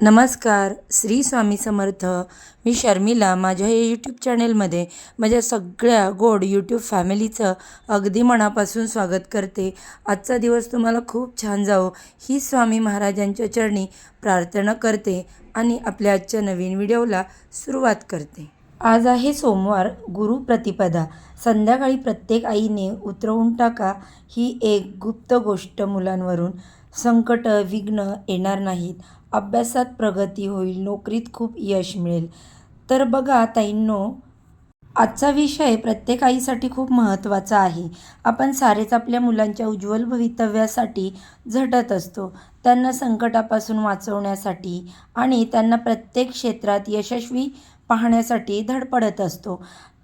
नमस्कार श्री स्वामी समर्थ. मी शर्मिला. माझ्या या यूट्यूब चॅनेलमध्ये माझ्या सगळ्या गोड यूट्यूब फॅमिलीचं अगदी मनापासून स्वागत करते. आजचा दिवस तुम्हाला खूप छान जावो. ही स्वामी महाराजांच्या चरणी प्रार्थना करते आणि आपल्या आजच्या नवीन व्हिडिओला सुरुवात करते. आज आहे सोमवार गुरुप्रतिपदा संध्याकाळी प्रत्येक आईने उतरवून टाका ही एक गुप्त गोष्ट मुलांवरून. संकट विघ्न येणार नाहीत. अभ्यासात प्रगती होईल नोकरीत खूप यश मिळेल. तर बघा ताईंनो आजचा विषय प्रत्येक आईसाठी खूप महत्त्वाचा आहे. आपण सारेच आपल्या मुलांच्या उज्ज्वल भवितव्यासाठी झटत असतो. त्यांना संकटापासून वाचवण्यासाठी आणि त्यांना प्रत्येक क्षेत्रात यशस्वी पाहण्यासाठी धडपडत असतो.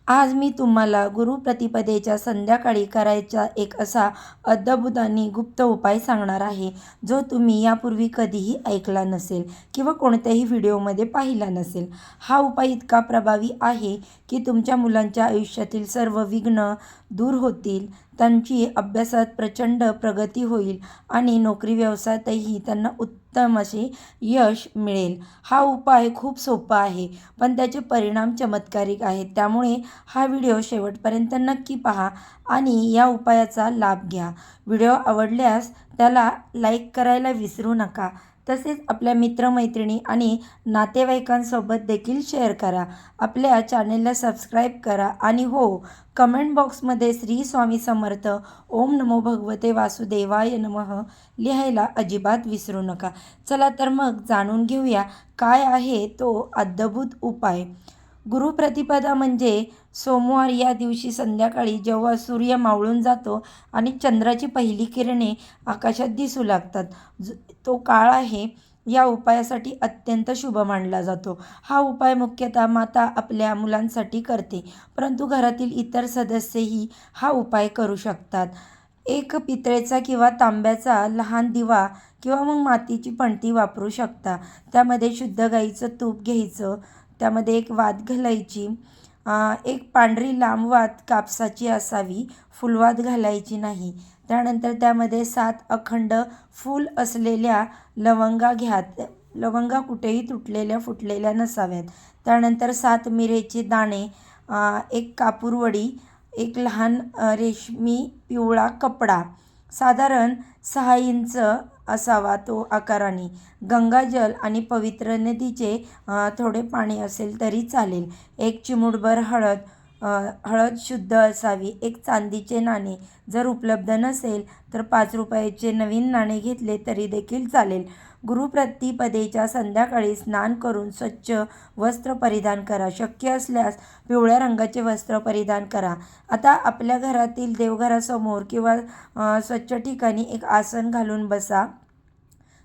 आज मी तुम्हाला गुरुप्रतिपदेच्या संध्याकाळी करायचा एक असा अद्भुत आणि गुप्त उपाय सांगणार आहे जो तुम्ही यापूर्वी कधीही ऐकला नसेल किंवा कोणत्याही व्हिडिओमध्ये पाहिला नसेल. हा उपाय इतका प्रभावी आहे की तुमच्या मुलांच्या आयुष्यातील सर्व विघ्न दूर होतील. त्यांची अभ्यासात प्रचंड प्रगती होईल आणि नोकरी व्यवसायातही त्यांना उत्तम असे यश मिळेल. हा उपाय खूप सोपा आहे पण त्याचे परिणाम चमत्कारिक आहेत. त्यामुळे हा व्हिडिओ शेवटपर्यंत नक्की पहा आणि या उपायाचा लाभ घ्या. व्हिडिओ आवडल्यास त्याला लाईक करायला विसरू नका. तसेच आपल्या मित्रमैत्रिणी आणि नातेवाईकांसोबत देखील शेअर करा. आपल्या चॅनेलला सबस्क्राईब करा आणि हो कमेंट बॉक्समध्ये श्री स्वामी समर्थ ओम नमो भगवते वासुदेवाय नमः लिहायला अजिबात विसरू नका. चला तर मग जाणून घेऊया काय आहे तो अद्भुत उपाय? गुरुप्रतिपदा म्हणजे सोमवार या दिवशी संध्याकाळी जेव्हा सूर्य मावळून जातो आणि चंद्राची पहिली किरणे आकाशात दिसू लागतात तो काळ आहे या उपायासाठी अत्यंत शुभ मानला जातो. हा उपाय मुख्यतः माता आपल्या मुलांसाठी करते परंतु घरातील इतर सदस्यही हा उपाय करू शकतात. एक पितळेचा किंवा तांब्याचा लहान दिवा किंवा मग मातीची पणती वापरू शकता. त्यामध्ये शुद्ध गाईचं तूप घ्यायचं त्यामध्ये एक वात घालायची एक पांढरी लांब वात कापसाची असावी फुलवात घालायची नाही. त्यानंतर त्यामध्ये सात अखंड फूल असलेल्या लवंगा घ्या लवंगा कुठेही तुटलेल्या फुटलेल्या नसाव्यात. त्यानंतर सात मिरेचे दाणे एक कापूरवडी एक लहान रेशमी पिवळा कपडा. साधारण सहा इंच असावा तो आकाराने. गंगाजल आणि पवित्र नदीचे थोडे पाणी असेल तरी चालेल. एक चिमूटभर हळद हळद शुद्ध असावी. एक चांदीचे नाणे जर उपलब्ध नसेल तर पाच रुपयाचे नवीन नाणे घेतले तरी देखील चालेल. गुरुप्रतिपदेच्या संध्याकाळी स्नान करून स्वच्छ वस्त्र परिधान करा. शक्य असल्यास पिवळ्या रंगाचे वस्त्र परिधान करा. आता आपल्या घरातील देवघरासमोर किंवा स्वच्छ ठिकाणी एक आसन घालून बसा.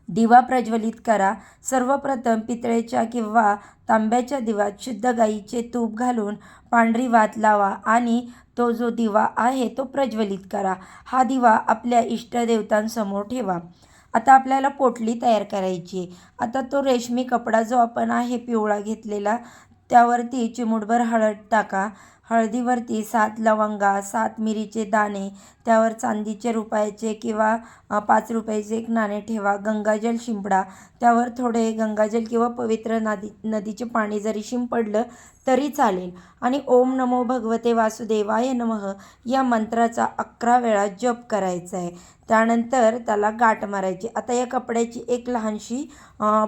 दिवा प्रज्वलित करा. सर्वप्रथम पितळेच्या किंवा तांब्याच्या दिवात शुद्ध गाईचे तूप घालून पांढरी वात लावा आणि तो जो दिवा आहे तो प्रज्वलित करा. हा दिवा आपल्या इष्टदेवतांसमोर ठेवा. आता आपल्याला पोटली तयार करायची आता तो रेशमी कपडा जो आपण आहे पिवळा घेतलेला त्यावरती चिमूटभर हळद टाका. हळदीवरती सात लवंगा सात मिरीचे दाणे त्यावर चांदीचे रुपयाचे किंवा पाच रुपयाचे एक नाणे ठेवा. गंगाजल शिंपडा. त्यावर थोडे गंगाजल किंवा पवित्र नदी नदीचे पाणी जरी शिंपडलं तरी चालेल. आणि ओम नमो भगवते वासुदेवाय नमः या मंत्राचा अकरा वेळा जप करायचा आहे त्यानंतर त्याला गाठ मारायची. आता या कपड्याची एक लहानशी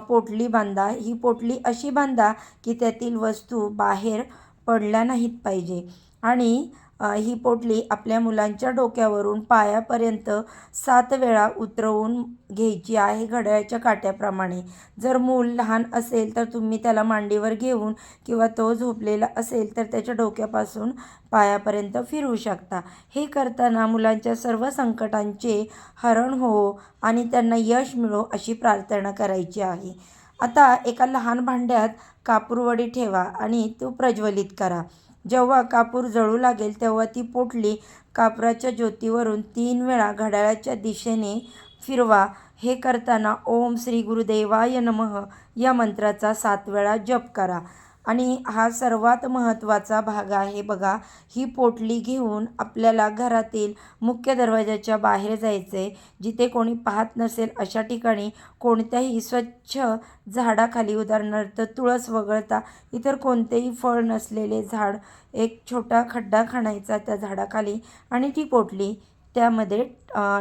पोटली बांधा. ही पोटली अशी बांधा की त्यातील वस्तू बाहेर पडल्या नाहीत पाहिजे. आणि ही पोटली आपल्या मुलांच्या डोक्यावरून पायापर्यंत सात वेळा उतरवून घ्यायची आहे घड्याळ्याच्या काट्याप्रमाणे. जर मूल लहान असेल तर तुम्ही त्याला मांडीवर घेऊन किंवा तो झोपलेला असेल तर त्याच्या डोक्यापासून पायापर्यंत फिरवू शकता. हे करताना मुलांच्या सर्व संकटांचे हरण हो आणि त्यांना यश मिळो अशी प्रार्थना करायची आहे. आता एका लहान भांड्यात कापूरवडी ठेवा आणि तो प्रज्वलित करा. जेव्हा कापूर जळू लागेल तेव्हा ती पोटली कापराच्या ज्योतीवरून तीन वेळा घड्याळाच्या दिशेने फिरवा. हे करताना ओम श्री गुरुदेवाय नमः या मंत्राचा सात वेळा जप करा. आणि हा सर्वात महत्त्वाचा भाग आहे बघा. ही पोटली घेऊन आपल्याला घरातील मुख्य दरवाजाच्या बाहेर जायचं आहे जिथे कोणी पाहत नसेल अशा ठिकाणी कोणत्याही स्वच्छ झाडाखाली उदाहरणार्थ तुळस वगळता इतर कोणतेही फळ नसलेले झाड एक छोटा खड्डा खाणायचा त्या झाडाखाली आणि ती पोटली त्यामध्ये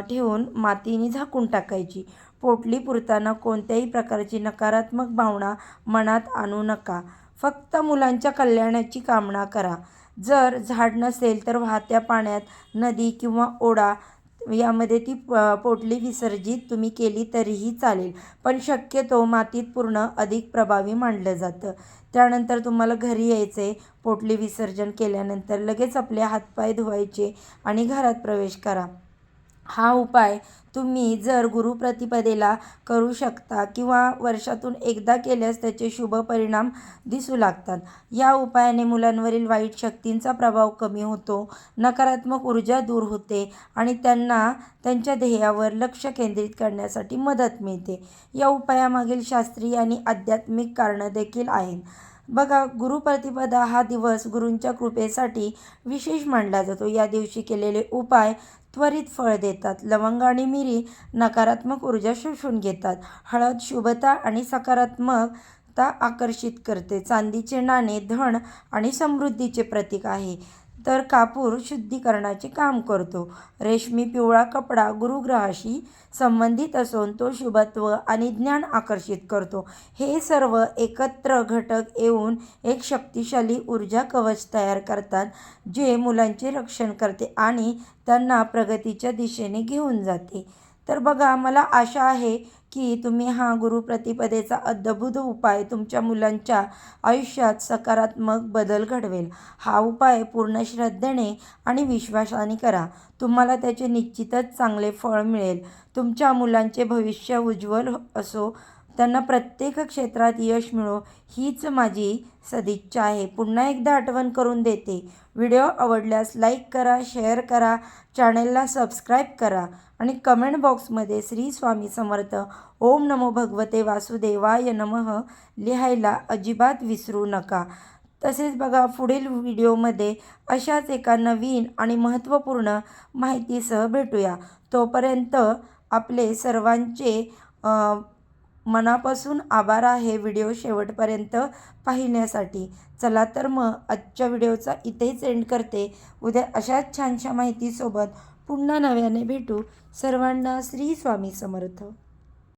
ठेवून मातीने झाकून टाकायची. पोटली पुरताना कोणत्याही प्रकारची नकारात्मक भावना मनात आणू नका. फक्त मुलांच्या कल्याणाची कामना करा. जर झाड नसेल तर वाहत्या पाण्यात नदी किंवा ओढा यामध्ये ती पोटली विसर्जित तुम्ही केली तरीही चालेल. पण शक्यतो मातीत पूर्ण अधिक प्रभावी मानलं जातं. त्यानंतर तुम्हाला घरी यायचे पोटली विसर्जन केल्यानंतर लगेच आपले हातपाय धुवायचे आणि घरात प्रवेश करा. हा उपाय तुम्ही जर गुरुप्रतिपदेला करू शकता किंवा वर्षातून एकदा केल्यास त्याचे शुभ परिणाम दिसू लागतात. या उपायाने मुलांवरील वाईट शक्तींचा प्रभाव कमी होतो नकारात्मक ऊर्जा दूर होते आणि त्यांना त्यांच्या ध्येयावर लक्ष केंद्रित करण्यासाठी मदत मिळते. या उपायामागील शास्त्रीय आणि आध्यात्मिक कारणं देखील आहेत. बघा गुरुप्रतिपदा हा दिवस गुरूंच्या कृपेसाठी विशेष मानला जातो. या दिवशी केलेले उपाय त्वरित फळ देतात. लवंग आणि मिरी नकारात्मक ऊर्जा शोषून घेतात. हळद शुभता आणि सकारात्मकता आकर्षित करते. चांदीचे नाणे धन आणि समृद्धीचे प्रतीक आहे. तर कापूर शुद्धीकरणाचे काम करतो. रेशमी पिवळा कपडा गुरुग्रहाशी संबंधित असून तो शुभत्व आणि ज्ञान आकर्षित करतो. हे सर्व एकत्र घटक येऊन एक शक्तिशाली ऊर्जा कवच तयार करतात जे मुलांचे रक्षण करते आणि त्यांना प्रगतीच्या दिशेने घेऊन जाते. तर बघा मला आशा आहे की तुम्ही हा गुरुप्रतिपदेचा अद्भुत उपाय तुमच्या मुलांच्या आयुष्यात सकारात्मक बदल घडवेल. हा उपाय पूर्ण श्रद्धेने आणि विश्वासाने करा. तुम्हाला त्याचे निश्चितच चांगले फळ मिळेल. तुमच्या मुलांचे भविष्य उज्ज्वल असो त्यांना प्रत्येक क्षेत्रात यश मिळो हीच माझी सदिच्छा आहे. पुन्हा एकदा आठवण करून देते. व्हिडिओ आवडल्यास लाईक करा शेअर करा चॅनलला सबस्क्राईब करा आणि कमेंट बॉक्समध्ये श्री स्वामी समर्थ. ओम नमो भगवते वासुदेवाय नमः. लिहायला अजिबात विसरू नका. तसेच बघा पुढील व्हिडिओमध्ये अशाच एका नवीन आणि महत्त्वपूर्ण माहितीसह भेटूया. तोपर्यंत आपले सर्वांचे मनापासून आभार आहे व्हिडिओ शेवटपर्यंत पाहिण्यासाठी. चला तर मग आजच्या व्हिडिओचा इथेच एंड करते. उद्या अशाच छानशा माहितीसोबत पुन्हा नव्याने भेटू. सर्वांना श्री स्वामी समर्थ.